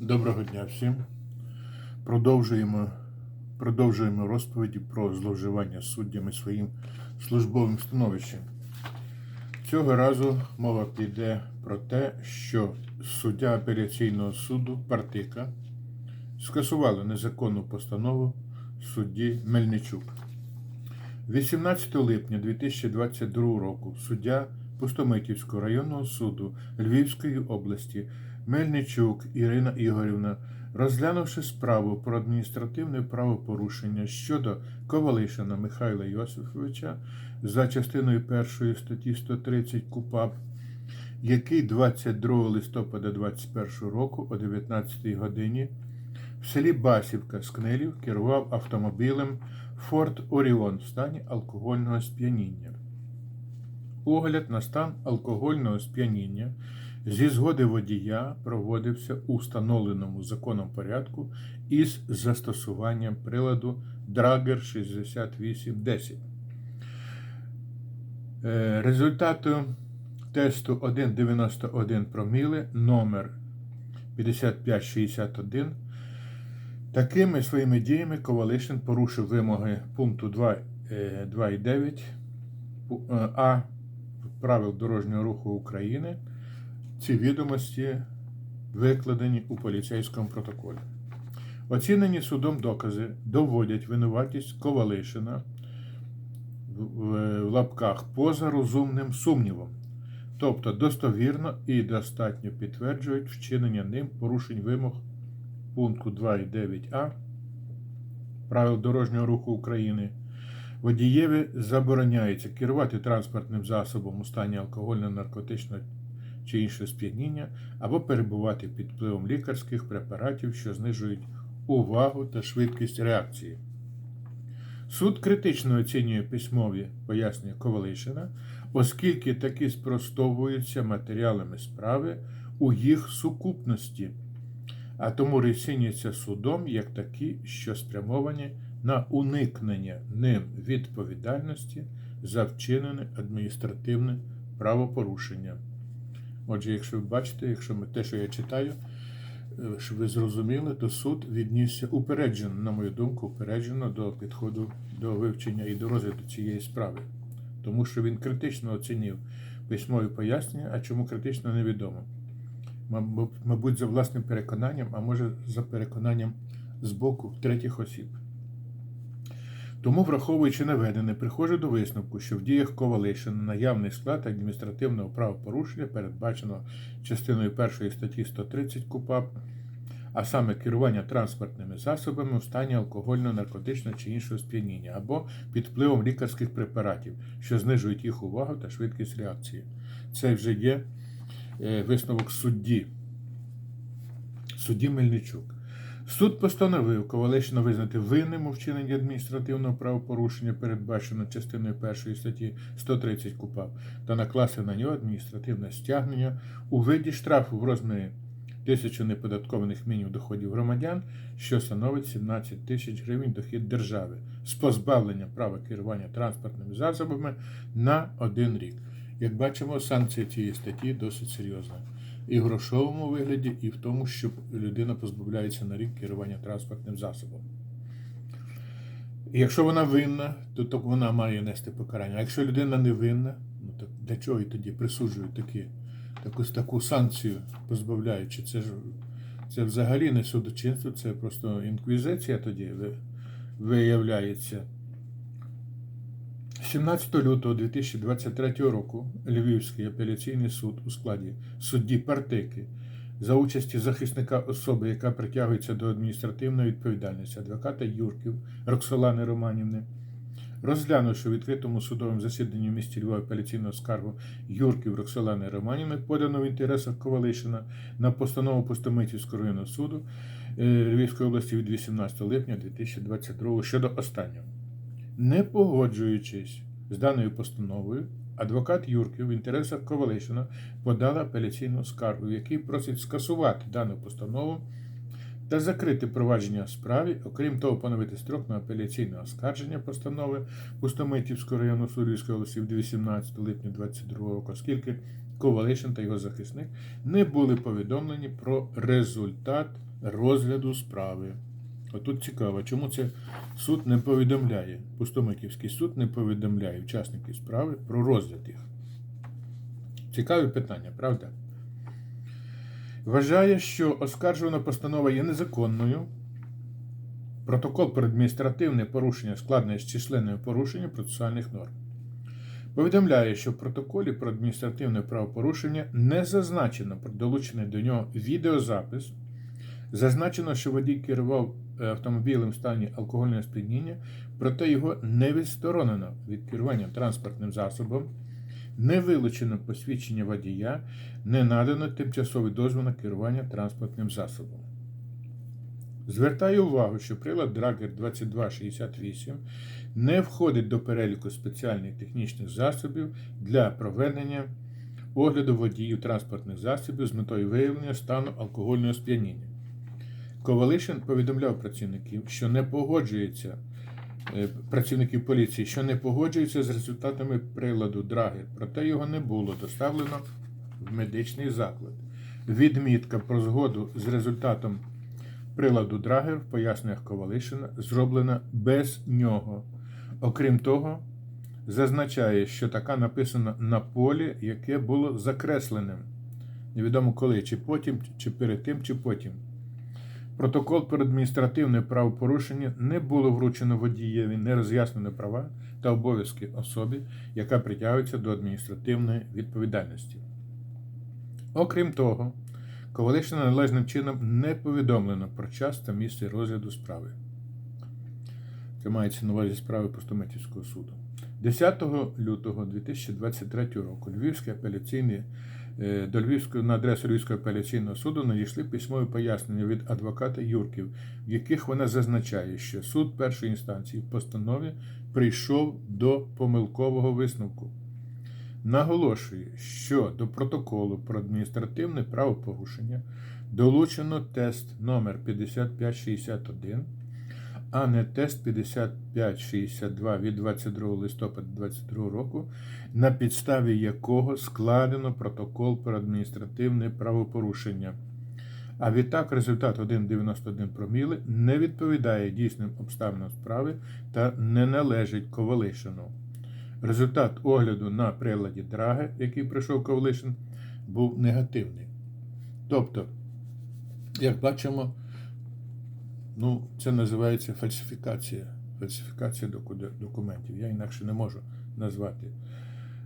Доброго дня всім. Продовжуємо, продовжуємо розповіді про зловживання суддями своїм службовим становищем. Цього разу мова піде про те, що суддя апеляційного суду Партика скасувала незаконну постанову судді Мельничук. 18 липня 2022 року суддя Пустомитівського районного суду Львівської області Мельничук Ірина Ігорівна, розглянувши справу про адміністративне правопорушення щодо Ковалишина Михайла Йосифовича за частиною 1 статті 130 КУПАП, який 22 листопада 2021 року о 19 годині в селі Басівка Скнилів керував автомобілем Форд Оріон в стані алкогольного сп'яніння. Огляд на стан алкогольного сп'яніння зі згоди водія проводився у встановленому законом порядку із застосуванням приладу Драгер 6810. Е, Результатом тесту 1,91 проміли номер 5561 Такими своїми діями Ковалишин порушив вимоги пункту 2, е, 2.9 пу- е, А правил дорожнього руху України. Ці відомості викладені у поліцейському протоколі. Оцінені судом докази доводять винуватість Ковалишина в, лапках поза розумним сумнівом, тобто достовірно і достатньо підтверджують вчинення ним порушень вимог пункту 2.9а правил дорожнього руху України. Водієві забороняється керувати транспортним засобом у стані алкогольно-наркотичного чи іншого сп'яніння або перебувати під впливом лікарських препаратів, що знижують увагу та швидкість реакції. Суд критично оцінює письмові пояснення Ковалишина, оскільки такі спростовуються матеріалами справи у їх сукупності, а тому розцінюються судом як такі, що спрямовані на уникнення ним відповідальності за вчинене адміністративне правопорушення. Отже, якщо ви бачите, якщо ми те, що я читаю, е, щоб ви зрозуміли, то суд віднісся упереджено, на мою думку, упереджено до підходу до вивчення і до розгляду цієї справи. Тому що він критично оцінив письмові пояснення, а чому критично невідомо. Мабуть, за власним переконанням, а може за переконанням з боку третіх осіб. Тому, враховуючи наведене, приходжу до висновку, що в діях Ковалишина наявний склад адміністративного правопорушення передбачено частиною 1 статті 130 КУПАП, а саме керування транспортними засобами в стані алкогольного, наркотичного чи іншого сп'яніння, або під впливом лікарських препаратів, що знижують їх увагу та швидкість реакції. Це вже є е, висновок судді. Судді Мельничук. Суд постановив Ковалишина визнати винним у вчиненні адміністративного правопорушення, передбачено частиною 1 статті 130 КУПАП, та накласти на нього адміністративне стягнення у виді штрафу в розмірі тисячі неподаткованих мінімум доходів громадян, що становить 17 тисяч гривень дохід держави, з позбавленням права керування транспортними засобами на один рік. Як бачимо, санкція цієї статті досить серйозна і грошовому вигляді, і в тому, що людина позбавляється на рік керування транспортним засобом. Якщо вона винна, то, то вона має нести покарання. А якщо людина не винна, ну то для чого і тоді присуджують такі, таку, таку санкцію, позбавляючи? Це ж це взагалі не судочинство, це просто інквізиція тоді виявляється. 17 лютого 2023 року Львівський апеляційний суд у складі судді Партики за участі захисника особи, яка притягується до адміністративної відповідальності адвоката Юрків Роксолани Романівни, розглянувши у відкритому судовому засіданні в місті Львова апеляційного скаргу Юрків Роксолани Романівни, подано в інтересах Ковалишина на постанову Пустомитівського районного суду е, Львівської області від 18 липня 2022 щодо останнього. Не погоджуючись з даною постановою, адвокат Юрків в інтересах Ковалишина подала апеляційну скаргу, в якій просить скасувати дану постанову та закрити провадження справі, окрім того, поновити строк на апеляційне оскарження постанови Пустомитівського району Сурівської області від 18 липня 2022 року, оскільки Ковалишин та його захисник не були повідомлені про результат розгляду справи. Отут цікаво, чому це суд не повідомляє, Пустомиківський суд не повідомляє учасників справи про розгляд їх. Цікаве питання, правда? Вважає, що оскаржувана постанова є незаконною. Протокол про адміністративне порушення складений з численними порушенням процесуальних норм. Повідомляє, що в протоколі про адміністративне правопорушення не зазначено про долучений до нього відеозапис. Зазначено, що водій керував автомобілем в стані алкогольного сп'яніння, проте його не відсторонено від керування транспортним засобом, не вилучено посвідчення водія, не надано тимчасовий дозвіл на керування транспортним засобом. Звертаю увагу, що прилад Драгер 2268 не входить до переліку спеціальних технічних засобів для проведення огляду водіїв транспортних засобів з метою виявлення стану алкогольного сп'яніння. Ковалишин повідомляв працівників, що не погоджується е, працівників поліції, що не погоджується з результатами приладу Драгер, проте його не було доставлено в медичний заклад. Відмітка про згоду з результатом приладу Драгер в поясненнях Ковалишина зроблена без нього. Окрім того, зазначає, що така написана на полі, яке було закресленим. Невідомо коли, чи потім, чи перед тим, чи потім. Протокол про адміністративне правопорушення не було вручено водієві, не роз'яснено права та обов'язки особі, яка притягується до адміністративної відповідальності. Окрім того, Ковалишина належним чином не повідомлено про час та місце розгляду справи. Це мається на увазі справи Пустомитівського суду. 10 лютого 2023 року Львівський апеляційний до Львівського на адресу Львівського апеляційного суду надійшли письмові пояснення від адвоката Юрків, в яких вона зазначає, що суд першої інстанції в постанові прийшов до помилкового висновку. Наголошує, що до протоколу про адміністративне правопорушення долучено тест номер 5561 а не тест 5562 від 22 листопада 2022 року, на підставі якого складено протокол про адміністративне правопорушення. А відтак результат 1,91 проміли не відповідає дійсним обставинам справи та не належить Ковалишину. Результат огляду на приладі Драги, який прийшов Ковалишин, був негативний. Тобто, як бачимо, Ну, це називається фальсифікація. Фальсифікація документів. Я інакше не можу назвати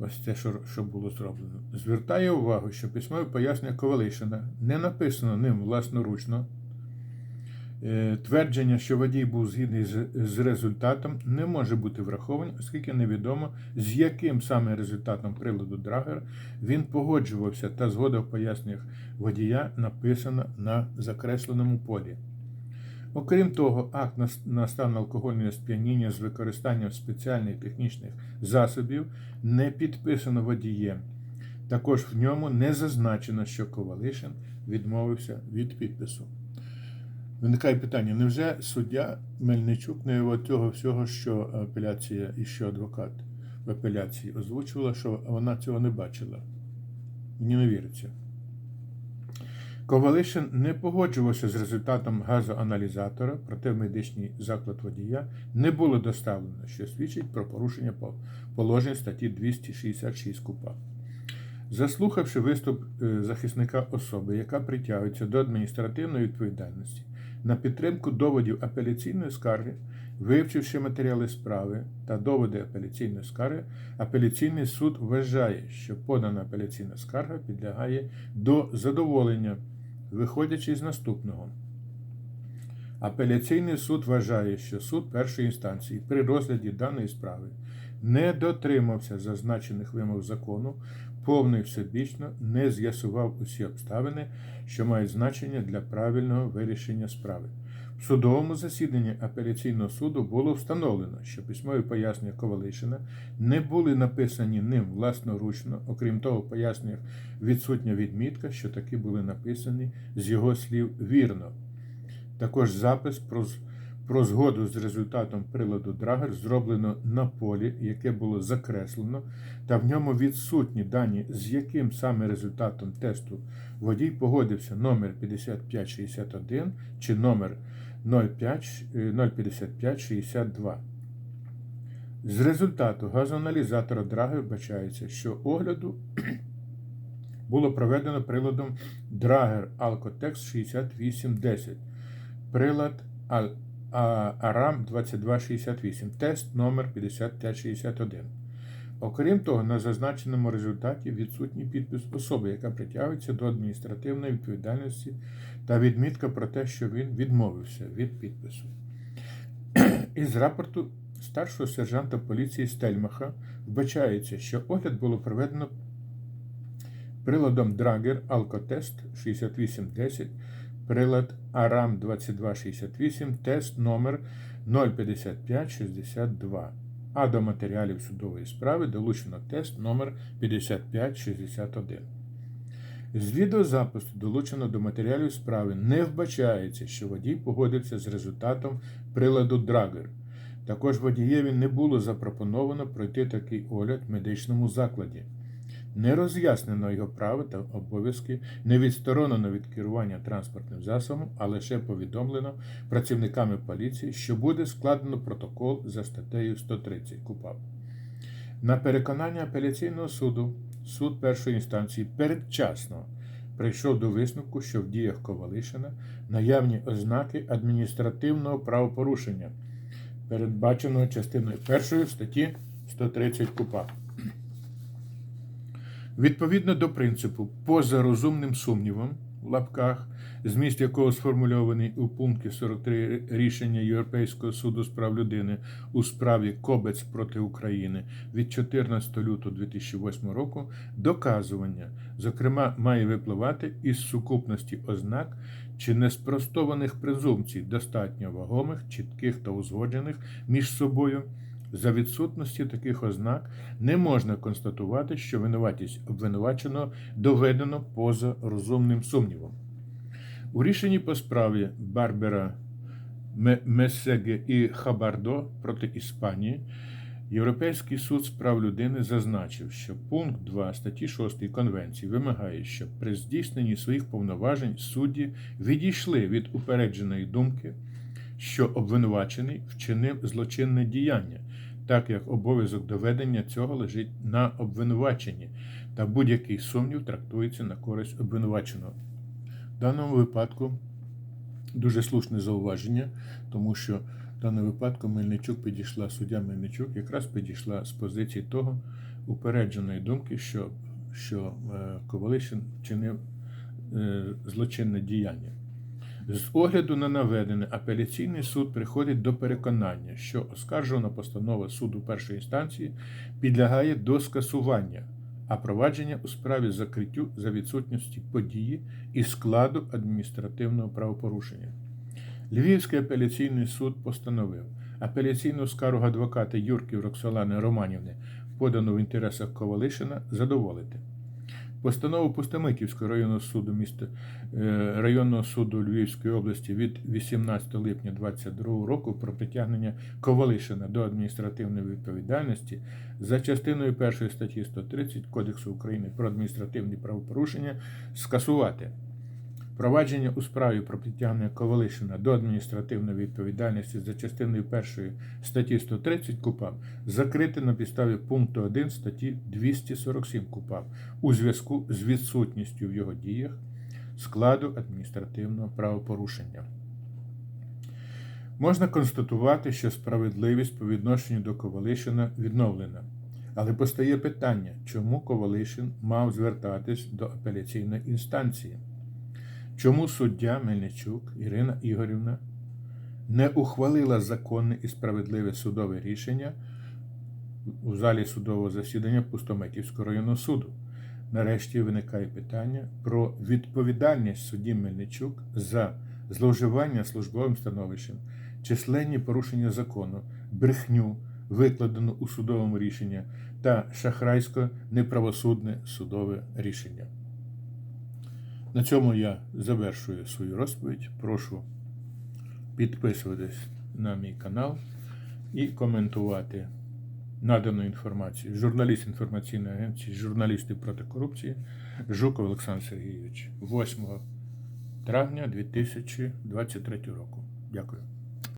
ось те, що, було зроблено. Звертаю увагу, що письмове пояснення Ковалишина не написано ним власноручно. Е, Твердження, що водій був згідний з, результатом, не може бути враховані, оскільки невідомо, з яким саме результатом приладу Драгер він погоджувався, та згода в поясненнях водія написана на закресленому полі. Окрім того, акт на- стан алкогольного сп'яніння з використанням спеціальних технічних засобів не підписано водієм. Також в ньому не зазначено, що Ковалишин відмовився від підпису. Виникає питання: невже суддя Мельничук не от цього всього, що апеляція і що адвокат в апеляції озвучувала, що вона цього не бачила? Мені не віриться. Ковалишин не погоджувався з результатом газоаналізатора, проте в медичний заклад водія не було доставлено, що свідчить про порушення положень статті 266 КУПА. Заслухавши виступ е, захисника особи, яка притягується до адміністративної відповідальності, на підтримку доводів апеляційної скарги, вивчивши матеріали справи та доводи апеляційної скарги, апеляційний суд вважає, що подана апеляційна скарга підлягає до задоволення, виходячи з наступного. Апеляційний суд вважає, що суд першої інстанції при розгляді даної справи не дотримався зазначених вимог закону, повно і всебічно не з'ясував усі обставини, що мають значення для правильного вирішення справи. Судовому засіданні апеляційного суду було встановлено, що письмові пояснення Ковалишина не були написані ним власноручно, окрім того, в поясненнях відсутня відмітка, що такі були написані з його слів вірно. Також запис про, про згоду з результатом приладу Драгер зроблено на полі, яке було закреслено, та в ньому відсутні дані, з яким саме результатом тесту водій погодився номер 5561 чи номер 05, 05562. З результату газоаналізатора Драгер вбачається, що огляду було проведено приладом Драгер Alcotex 6810, прилад Al- а- Aram 2268, тест номер 5561. Окрім того, на зазначеному результаті відсутній підпис особи, яка притягується до адміністративної відповідальності, та відмітка про те, що він відмовився від підпису. Із рапорту старшого сержанта поліції Стельмаха вбачається, що огляд було проведено приладом Драгер Alcotest 6810, прилад Aram 2268, тест номер 05562. А до матеріалів судової справи долучено тест номер 5561. З відеозапису долучено до матеріалів справи не вбачається, що водій погодився з результатом приладу Драгер. Також водієві не було запропоновано пройти такий огляд в медичному закладі. Не роз'яснено його права та обов'язки, не відсторонено від керування транспортним засобом, а лише повідомлено працівниками поліції, що буде складено протокол за статтею 130 КУПАП. На переконання апеляційного суду суд першої інстанції передчасно прийшов до висновку, що в діях Ковалишина наявні ознаки адміністративного правопорушення, передбаченого частиною першої статті 130 КУПАП. Відповідно до принципу поза розумним сумнівом в лапках, зміст якого сформульований у пункті 43 рішення Європейського суду з прав людини у справі Кобець проти України від 14 лютого 2008 року, доказування, зокрема, має випливати із сукупності ознак чи неспростованих презумпцій, достатньо вагомих, чітких та узгоджених між собою. За відсутності таких ознак не можна констатувати, що винуватість обвинуваченого доведено поза розумним сумнівом. У рішенні по справі Барбера Месеге і Хабардо проти Іспанії Європейський суд з прав людини зазначив, що пункт 2 статті 6 Конвенції вимагає, щоб при здійсненні своїх повноважень судді відійшли від упередженої думки, що обвинувачений вчинив злочинне діяння, так як обов'язок доведення цього лежить на обвинуваченні, та будь-який сумнів трактується на користь обвинуваченого. В даному випадку дуже слушне зауваження, тому що в даному випадку Мельничук підійшла, суддя Мельничук якраз підійшла з позиції того упередженої думки, що, що е, Ковалишин вчинив е, злочинне діяння. З огляду на наведене, апеляційний суд приходить до переконання, що оскаржувана постанова суду першої інстанції підлягає до скасування, а провадження у справі закриттю за відсутності події і складу адміністративного правопорушення. Львівський апеляційний суд постановив апеляційну скаргу адвоката Юрків Роксолани Романівни, подану в інтересах Ковалишина, задоволити. Постанову Пустомиківського районного суду міста е, районного суду Львівської області від 18 липня 2022 року про притягнення Ковалишина до адміністративної відповідальності за частиною 1 статті 130 Кодексу України про адміністративні правопорушення скасувати. Провадження у справі про притягнення Ковалишина до адміністративної відповідальності за частиною 1 статті 130 КУПАП закрите на підставі пункту 1 статті 247 КУПАП у зв'язку з відсутністю в його діях складу адміністративного правопорушення. Можна констатувати, що справедливість по відношенню до Ковалишина відновлена. Але постає питання, чому Ковалишин мав звертатись до апеляційної інстанції? Чому суддя Мельничук Ірина Ігорівна не ухвалила законне і справедливе судове рішення у залі судового засідання Пустомитівського районного суду? Нарешті виникає питання про відповідальність судді Мельничук за зловживання службовим становищем, численні порушення закону, брехню, викладену у судовому рішенні, та шахрайсько-неправосудне судове рішення. На цьому я завершую свою розповідь. Прошу підписуватись на мій канал і коментувати надану інформацію. Журналіст інформаційної агенції, журналісти проти корупції Жуков Олександр Сергійович 8 травня 2023 року. Дякую.